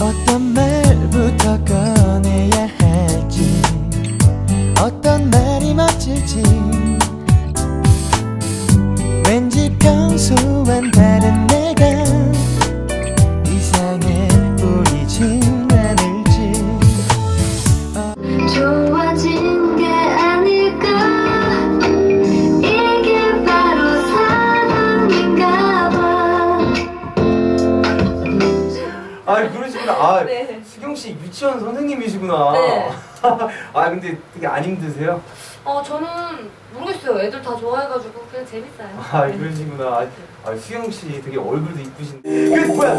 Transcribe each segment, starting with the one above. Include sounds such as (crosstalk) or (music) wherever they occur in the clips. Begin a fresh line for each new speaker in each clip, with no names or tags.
어떤 말부터 꺼내야 할지 어떤 말이 멋질지. 왠지 평소와는 다른 내가 이상해 보이진 않을지.
좋아진 게아
봐아
네.
수경 씨 유치원 선생님이시구나.
네. (laughs)
아 근데 되게 안 힘드세요?
어 저는 모르겠어요. 애들 다 좋아해가지고 그냥 재밌어요.
아 그러시구나. 아, 아 수경 씨 되게 얼굴도 이쁘신데. 그 뭐야?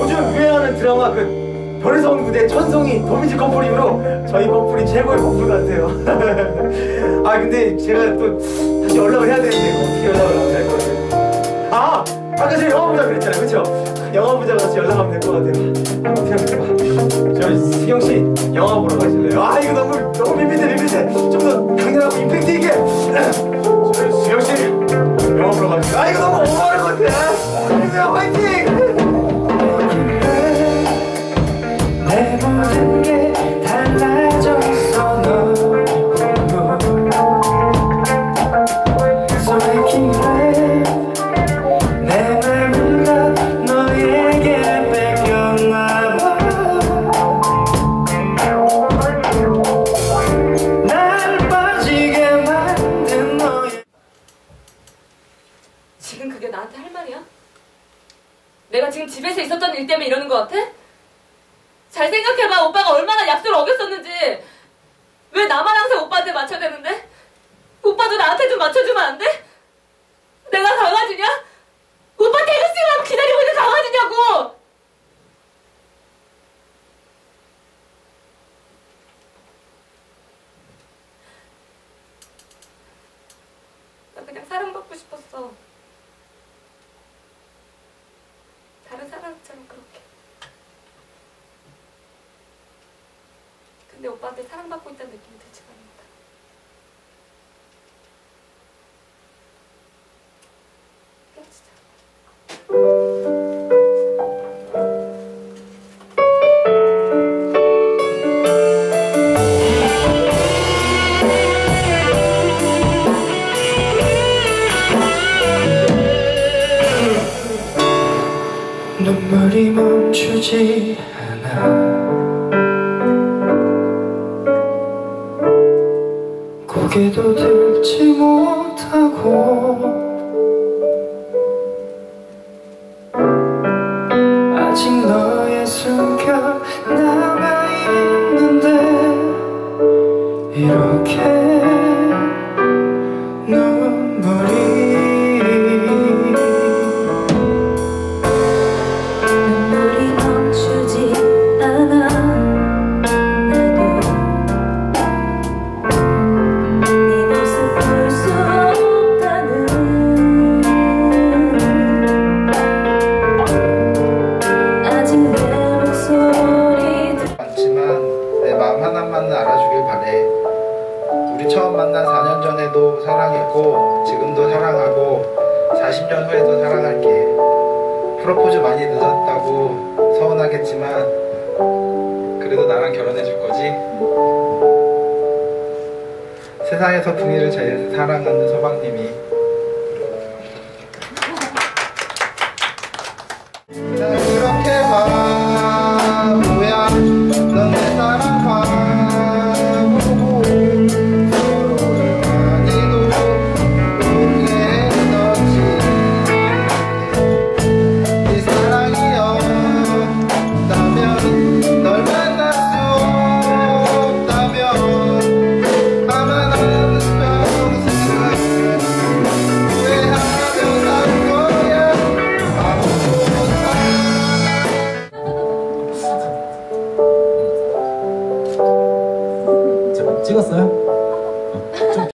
요즘 유행하는 드라마 그 별에서 온 무대 천송이 도민지 커플 이후로 저희 커플이 최고의 커플 같아요. (laughs) 아 근데 제가 또 다시 연락을 해야 되는데 어떻게 연락을 같아요? 아 아까 제가 영화 보자 그랬잖아요, 그렇죠? 영화 보자 같이 연락하면 될 것 같아요. 저 수경 씨 영화 보러 가실래요? 아 이거 너무 너무 밋밋해 밋밋해. 좀 더 강렬하고 임팩트 있게. (clears throat) 저희 수경 씨 영화 보러 가실래요? 아 이거
집에서 있었던 일 때문에 이러는 것 같아? 잘 생각해봐. 오빠가 얼마나 약속을 어겼었는지. 왜 나만 항상 오빠한테 맞춰야 되는데? 오빠도 나한테 좀 맞춰주면 안 돼? 내가 강아지냐? 오빠 퇴근시간 기다리고 있는 강아지냐고! 나 그냥 사랑받고 싶었어. 다른 사람처럼 그렇게. 근데 오빠한테 사랑받고 있다는 느낌이 들지가 않는다. 헤어지자.
눈물이 멈추지 않아 고개도 들지 못하고
만난 4년 전에도 사랑했고 지금도 사랑하고 40년 후에도 사랑할게. 프로포즈 많이 늦었다고 서운하겠지만 그래도 나랑 결혼해 줄 거지? 세상에서 둥이를 제일 사랑하는 소방님이